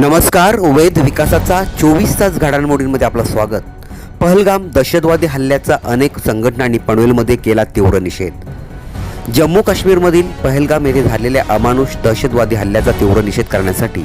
नमस्कार वेद विकासाचा चोवीस तास घडामोडींमध्ये आपलं स्वागत. पहलगाम दहशतवादी हल्ल्याचा अनेक संघटनांनी पनवेलमध्ये केला तीव्र निषेध. जम्मू काश्मीरमधील पहलगाम येथे झालेल्या अमानुष दहशतवादी हल्ल्याचा तीव्र निषेध करण्यासाठी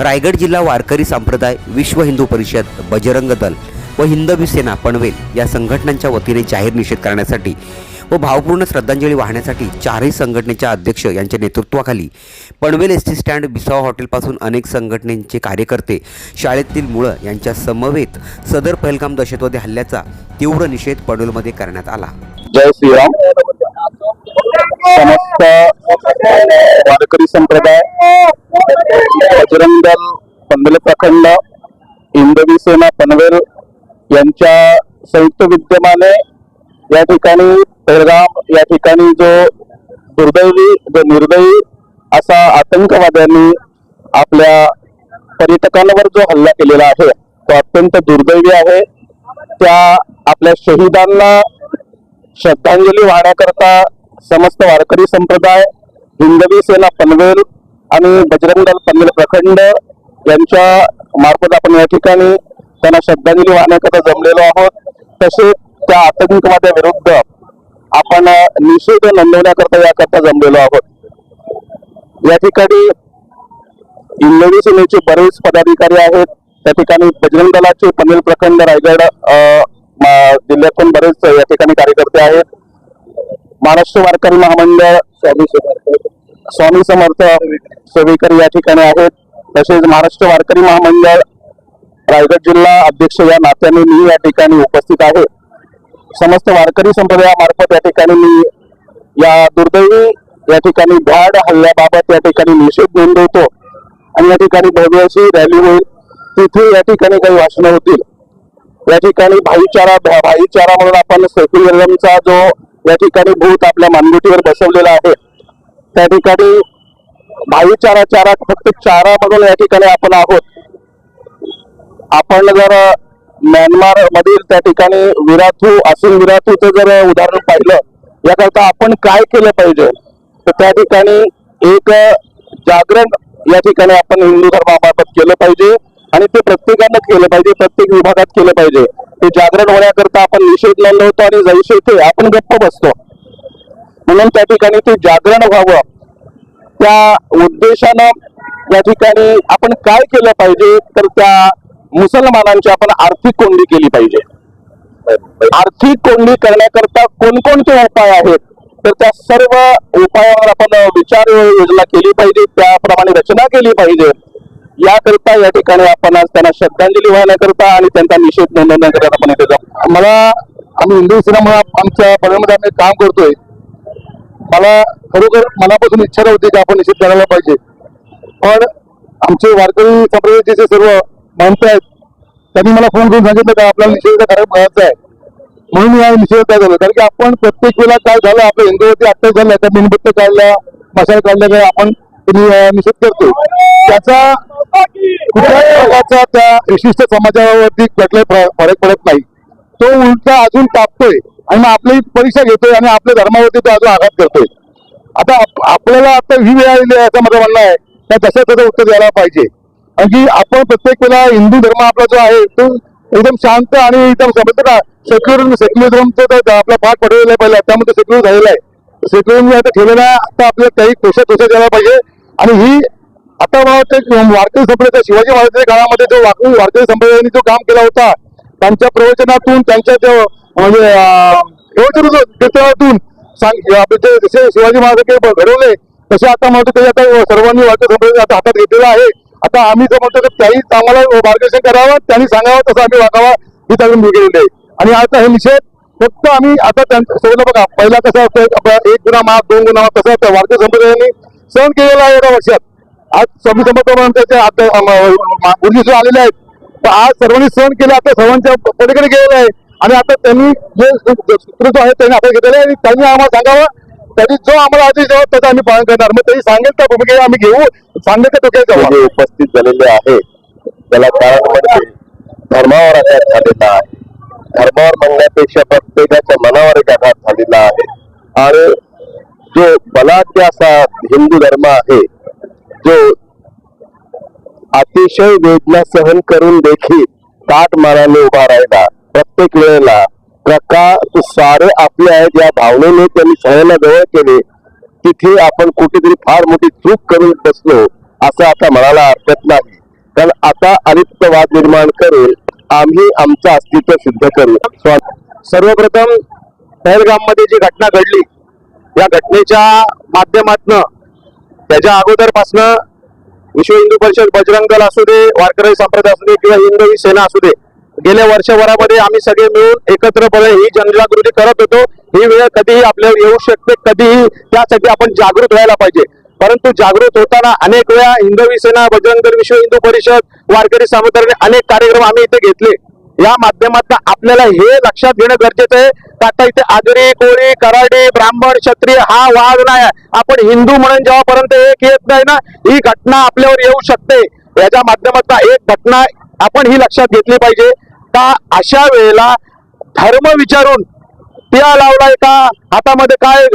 रायगड जिल्हा वारकरी संप्रदाय विश्व हिंदू परिषद बजरंग दल व हिंदवी सेना पनवेल या संघटनांच्या वतीने जाहीर निषेध करण्यासाठी व भावपूर्ण श्रद्धांजली वाहण्यासाठी चारही संघटनेच्या अध्यक्ष यांच्या नेतृत्वाखाली पनवेल एस टी स्टँड बिसावा हॉटेलपासून अनेक संघटनेचे कार्यकर्ते शाळेतील मुळं यांच्या समवेत सदर पहलगाम दहशतवादी हल्ल्याचा तीव्र निषेध पनवेलमध्ये करण्यात आला. जय श्रीराम. समस्त वारकरी संप्रदाय बजरंग दल पनवेल प्रखंड हिंदवी सेना पनवेल यांच्या संयुक्त विद्यमाने या ठिकाणी पेहलगाम या ठिकाणी जो दुर्दैवी जो निर्दयी असा आतंकवाद्यांनी आपल्या पर्यटकांवर जो हल्ला केलेला आहे तो अत्यंत दुर्दैवी आहे. त्या आपल्या शहीदांना श्रद्धांजली वाहण्याकरता समस्त वारकरी संप्रदाय हिंदवी सेना पनवेल आणि बजरंग दल पनवेल प्रखंड यांच्या मार्फत आपण या ठिकाणी त्यांना श्रद्धांजली वाहण्याकरता जमलेलो आहोत. तसेच त्या आतंकवाद्याविरुद्ध आपण निषेध नोंदवण्याकरता याकरता जमलेलो आहोत. या ठिकाणी इंग्रजी सेनेचे बरेच पदाधिकारी आहेत. त्या ठिकाणी बजरंग दलाचे पनवेल प्रखंड रायगड जिल्ह्यातून बरेच या ठिकाणी कार्यकर्ते आहेत. महाराष्ट्र वारकरी महामंडळ स्वामी समर्थ स्वामी समर्थ सेवेकरी या ठिकाणी आहेत. तसेच महाराष्ट्र वारकरी महामंडळ रायगड जिल्हा अध्यक्ष या नात्याने मी या ठिकाणी उपस्थित आहे. समस्त वारकरी संप्रदायामार्फत या ठिकाणी मी या दुर्दैवी या ठिकाणी भ्याड हल्ल्याबाबत या ठिकाणी निषेध नोंदवतो आणि या ठिकाणी भव्य अशी रॅली होईल. तिथे या ठिकाणी काही भाषणं होतील. या ठिकाणी भाईचारा भाईचारा म्हणून आपण सेक्युलरिझमचा जो या ठिकाणी भूत आपल्या मानगुटीवर बसवलेला आहे त्या ठिकाणी भाईचारा चारा फक्त चारा म्हणून या ठिकाणी आपण आहोत. आपण जर म्यानमार मधील त्या ठिकाणी विराथू असून विराथूचं जर उदाहरण पाहिलं याकरता आपण काय केलं पाहिजे? तर त्या ठिकाणी एक जागरण या ठिकाणी आपण हिंदू धर्माबाबत केलं पाहिजे आणि ते प्रत्येकानं केलं पाहिजे प्रत्येक विभागात केलं पाहिजे. ते जागरण होण्याकरता आपण निषेध नोंदवतो आणि जैसे ते आपण गप्प बसतो. म्हणून त्या ठिकाणी ते जागरण व्हावं. त्या उद्देशानं या ठिकाणी आपण काय केलं पाहिजे? तर त्या मुसलमानांची आपण आर्थिक कोंडी केली पाहिजे. आर्थिक कोंडी करण्याकरता कोणकोणते उपाय आहेत? तर त्या सर्व उपायावर आपण विचार योजना केली पाहिजे त्याप्रमाणे रचना केली पाहिजे. याकरिता या ठिकाणी आपण आज त्यांना श्रद्धांजली वाहण्याकरता आणि त्यांचा निषेध नोंदवण्याकरता आपण इथे जाऊ. मला आम्ही हिंदू सिनेमा आमच्या पदामध्ये आम्ही काम करतोय. मला खरोखर मनापासून इच्छा होती की आपण निषेध करायला पाहिजे. पण आमचे वारकरी संप्रदायाचे सर्व माणसं आहेत. त्यांनी मला फोन करून सांगितलं का आपल्याला निषेध कार्यक्रम करायचा आहे? म्हणून मी या निषेध काय झालो. कारण की आपण प्रत्येक वेळेला काय झालं आपल्या हिंदूवरती अत्याचार झाला त्या मेणबत्त्या काढल्या मशाल काढल्या काय आपण निषेध करतो. त्याचा कुठल्याही प्रकारचा त्या विशिष्ट समाजावरती कुठलाही फरक पडत नाही. तो उलटा अजून तापतोय आणि मग आपली परीक्षा घेतोय आणि आपल्या धर्मावरती तो अजून आघात करतोय. आता आपल्याला आता ही वेळ आलेली आहे असं माझं म्हणणं आहे. त्या तसं त्याचं उत्तर द्यायला पाहिजे. कारण आपण प्रत्येक वेळेला हिंदू धर्म आपला जो आहे तो एकदम शांत आणि एकदम समजतं का? सेक्युलर सेक्युलरिझमचं आपला पाठ पडलेला आहे पहिला त्यामध्ये सेक्युलर झालेला आहे. सेक्युलरिझम आता ठेवलेला आता आपल्याला काही कोशा तोशा द्यायला पाहिजे. आणि ही आता मला वाटतं वारकरी संप्रदाय शिवाजी महाराजांच्या काळामध्ये जो वारकरी वारकरी संप्रदायाने जो काम केला होता त्यांच्या प्रवचनातून त्यांच्या जो म्हणजे अं, सांग आपले जे जसे शिवाजी महाराज घडवले तसे आता म्हणतो ते आता सर्वांनी वारकरी संप्रदाय आता हातात घेतलेला आहे. आता आम्ही जर म्हणतो की त्याही आम्हाला मार्गदर्शन करावं त्यांनी सांगावं तसं आम्ही वागावा ही त्यातून गेलेली आहे. आणि आता हे निषेध फक्त आम्ही आता त्यांच्यासोबत बघा पहिला कसं असतं एक गुन्हा माफ दोन गुन्हा माफ कसं असतं वारकरी संप्रदायाने सहन केलेला आहे एवढ्या वर्षात. आज स्वामी समर्थ आता गुरुजी सुद्धा आलेले आहेत तर आज सर्वांनी सहन केलं आता सर्वांच्या पलीकडे गेलेलं आहे. आणि आता त्यांनी जे सूत्र जो आहे त्यांनी आता घेतलेलं आहे आणि त्यांनी आम्हाला सांगावं तरी जो आम्हाला आदेश द्यावा त्याचा आम्ही पालन करणार. मग तरी सांगेल त्या भूमिकेला आम्ही घेऊ. सांगेल त्या टोक्यात जाऊ उपस्थित झालेले आहे. त्याला कारण म्हणजे धर्मावर आघात झालेला आहे. धर्मावर म्हणण्यापेक्षा प्रत्येकाच्या मनावर एक आघात झालेला आहे. आणि जो बलाढ्य असा हिंदू धर्म आहे जो अतिशय वेदना सहन करून देखील ताट मानाने उभा राहिला प्रत्येक वेळेला. प्रकाश सारे आपले आहेत या भावनेने त्यांनी सगळ्यांना जवळ केले. तिथे आपण कुठेतरी फार मोठी चूक करून बसलो असं आता म्हणायला हरकत नाही. कारण आता अलिप्त वाद निर्माण करेल आम्ही आमचं अस्तित्व सिद्ध करू. सर्वप्रथम पहलगाममध्ये जी घटना घडली या घटनेच्या माध्यमातनं त्याच्या अगोदरपासनं विश्व हिंदू परिषद बजरंग दल असू दे वारकरी संप्रदाय असू दे किंवा हिंदवी सेना असू दे गेल्या वर्षभरामध्ये आम्ही सगळे मिळून एकत्रपणे ही जनजागृती करत होतो. ही वेळ कधीही आपल्याला येऊ शकते कधीही त्यासाठी आपण जागृत व्हायला पाहिजे. परंतु जागृत होताना अनेक वेळा हिंदवी सेना बजरंग दल विश्व हिंदू परिषद वारकरी संप्रदायाने अनेक कार्यक्रम आम्ही इथे घेतले. या माध्यमातून आपल्याला हे लक्षात घेणं गरजेचं आहे का आता इथे आगरी कोळी कराडी ब्राह्मण क्षत्रिय हा वाद नाही. आपण हिंदू म्हणून जेव्हापर्यंत एक येत नाही ना ही घटना आपल्यावर येऊ शकते. याच्या माध्यमातून एक घटना आपण ही लक्षात घेतली पाहिजे का अशा वेळेला धर्म विचारून पिया लावलाय का? हातामध्ये काय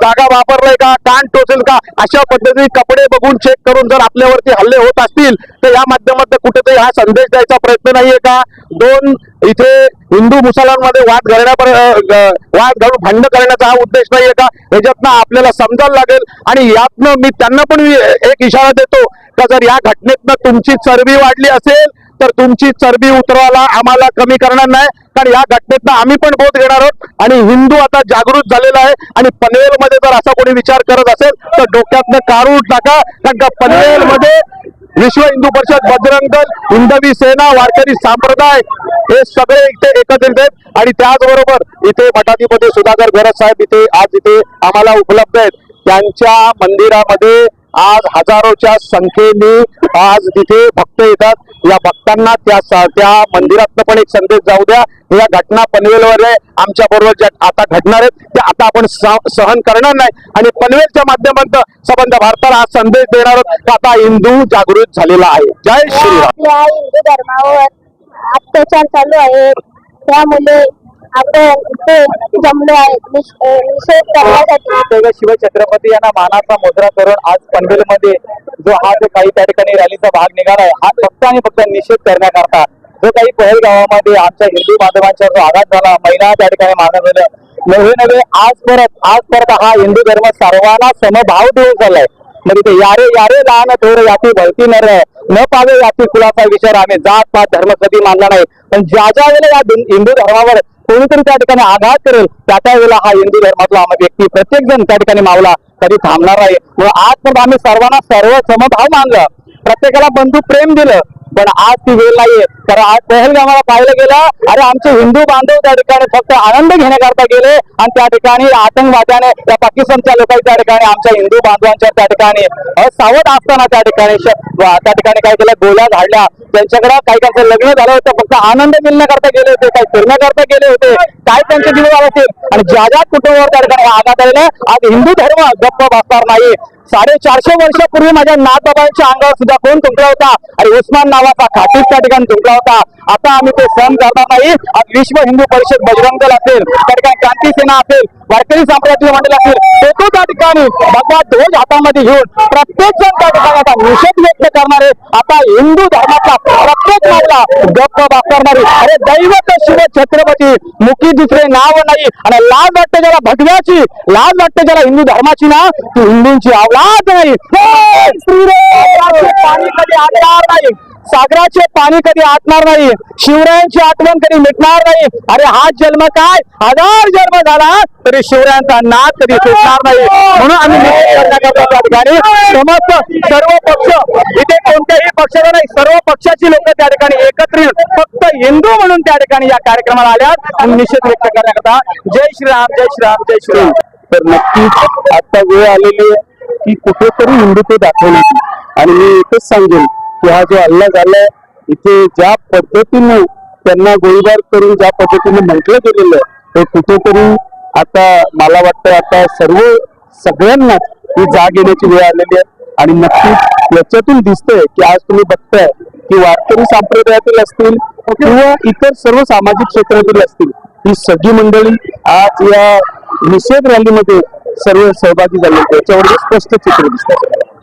जागा वापरलाय का? कान टोचेल का? अशा पद्धतीने कपडे बघून चेक करून जर आपल्यावरती हल्ले होत असतील तर या माध्यमात कुठेतरी हा संदेश द्यायचा प्रयत्न नाहीये का? दोन इथे हिंदू मुसलमानमध्ये वाद घालण्यापर्यंत वाद घालून भांडण करण्याचा हा उद्देश नाहीये का? ह्याच्यातनं आपल्याला समजायला लागेल. आणि यातनं मी त्यांना पण एक इशारा देतो का जर या घटनेतनं तुमची चरबी वाढली असेल तर तुमची चरबी उतरवायला आम्हाला कमी करणार नाही. कारण या घटनेतनं आम्ही पण बोध घेणार आहोत. आणि हिंदू आता जागृत झालेला आहे. आणि पनवेलमध्ये जर असा कोणी विचार करत असेल तर डोक्यातनं काढून टाका. कारण का पनवेलमध्ये विश्व हिंदू परिषद बजरंग दल हिंदवी सेना वारकरी संप्रदाय हे सगळे इथे एकत्रित आहेत. आणि त्याचबरोबर इथे मठाधिपती सुधाकर घरत साहेब इथे आज इथे आम्हाला उपलब्ध आहेत. त्यांच्या मंदिरामध्ये आज हजारोच्या संख्येने आज तिथे भक्त येतात. या भक्तांना त्या त्या मंदिरातनं पण एक संदेश जाऊ द्या. या घटना पनवेलवर आहे. आमच्या बरोबर ज्या आता घडणार आहेत त्या आता आपण स- सहन करणार नाही. आणि पनवेलच्या माध्यमातून संबंध भारताला हा संदेश देणार आहोत आता हिंदू जागृत झालेला आहे. जय श्रीराम. आपल्या हिंदू धर्मावर अत्याचार चालू आहेत त्यामुळे आपण इथे जमलो आहेत निषेध करण्यासाठी शिवछत्रपती यांना मानाचा मुद्रा करून आज पनवेलमध्ये जो हा जो काही त्या ठिकाणी रॅलीचा भाग निघाला आहे हा फक्त आणि फक्त निषेध करण्याकरता. जो काही पहल गावामध्ये आमच्या हिंदू बांधवांच्यावर जो आघात झाला महिला त्या ठिकाणी मारण्यात झाल्या नव्हे नव्हे आज परत आज परत हा हिंदू धर्म सर्वांना समभाव देऊन झालाय म्हणजे ते यारे यारे लहान थोर याची भरती नर न पावे याची कुलाचा विचार आम्ही जात पात धर्म कधी मानला नाही. पण ज्या ज्या वेळेला या हिंदू धर्मावर कोणीतरी त्या ठिकाणी आघात करेल. त्या त्या वेळेला हा हिंदू धर्मातला आम्ही व्यक्ती प्रत्येक जण त्या ठिकाणी मावला कधी थांबणार आहे म्हणून आज पण आम्ही सर्वांना सर्व समभाव मानलं. प्रत्येकाला बंधू प्रेम दिलं. पण आज ती वेळ नाहीये. कारण आज पहलगामाला पाहिलं गेलं अरे आमचे हिंदू बांधव त्या ठिकाणी फक्त आनंद घेण्याकरता गेले आणि त्या ठिकाणी आतंकवाद्याने त्या पाकिस्तानच्या लोकांनी त्या ठिकाणी आमच्या हिंदू बांधवांच्या त्या ठिकाणी सावध असताना त्या ठिकाणी त्या ठिकाणी काय केलं गोळ्या झाडल्या. त्यांच्याकडे काही त्यांचं लग्न झालं होतं फक्त आनंद मिळण्याकरता गेले होते काही फिरण्याकरता गेले होते. काय त्यांचे दिवस असतील? आणि ज्या ज्या कुटुंबावर त्या ठिकाणी आघात आलेला आज हिंदू धर्म गप्प बसणार नाही. साडेचारशे वर्षापूर्वी माझ्या नाथबाबांच्या अंगावर सुद्धा कोण तुंकला होता. आणि उस्मान नावाचा खातीस त्या ठिकाणी तुंकला होता. आता आम्ही ते सहन करणार नाही. आज विश्व हिंदू परिषद बजरंग दल असेल त्या ठिकाणी क्रांती सेना असेल वारकरी संप्रदाय मंडळ असेल ते तो त्या ठिकाणी भगवा ध्वज हातामध्ये घेऊन प्रत्येक जण त्या ठिकाणी आता निषेध व्यक्त करणारे आता हिंदू धर्माचा प्रत्येक मागला गप्प वापरणारी. अरे दैवत शिव छत्रपती मुखी दुसरे नाव नाही. आणि लाज वाटते ज्याला भगव्याची लाज वाटते ज्याला हिंदू धर्माची ना ती हिंदूंची अवलाद नाही पाणी कधी आटणार नाही. सागराचे पाणी कधी आटणार नाही. शिवरायांची आठवण कधी मिटणार नाही. अरे हा जन्म काय? हजार जन्म झाला तरी शिवरायांचा नाद कधी सुटणार नाही. म्हणून आम्ही ठिकाणी समस्त सर्व पक्ष इथे कोणत्याही पक्षाला नाही सर्व पक्षाची लोक त्या ठिकाणी एकत्रित फक्त हिंदू म्हणून त्या ठिकाणी या कार्यक्रमाला आल्यात. आणि निषेध व्यक्त करण्याकरता. जय श्रीराम जय श्रीराम जय श्रीराम. तर नक्कीच आता वेळ आलेली आहे. की कुठेतरी हिंदुत्व दाखवण्याची आणि मी एकच सांगेन की हा जो हल्ला झालाय इथे ज्या पद्धतीने त्यांना गोळीबार करून ज्या पद्धतीने म्हटलं गेलेलं आहे हे कुठेतरी आता मला वाटतं आता सर्व सगळ्यांनाच ही जाग येण्याची वेळ आलेली आहे. आणि नक्कीच याच्यातून दिसतंय की आज तुम्ही बघताय की वारकरी संप्रदायातील असतील किंवा इतर सर्व सामाजिक क्षेत्रातील असतील ही सगळी मंडळी आज या निषेध रॅलीमध्ये सर्व सहभागी झाले. त्याच्यावर स्पष्ट चित्र दिसतात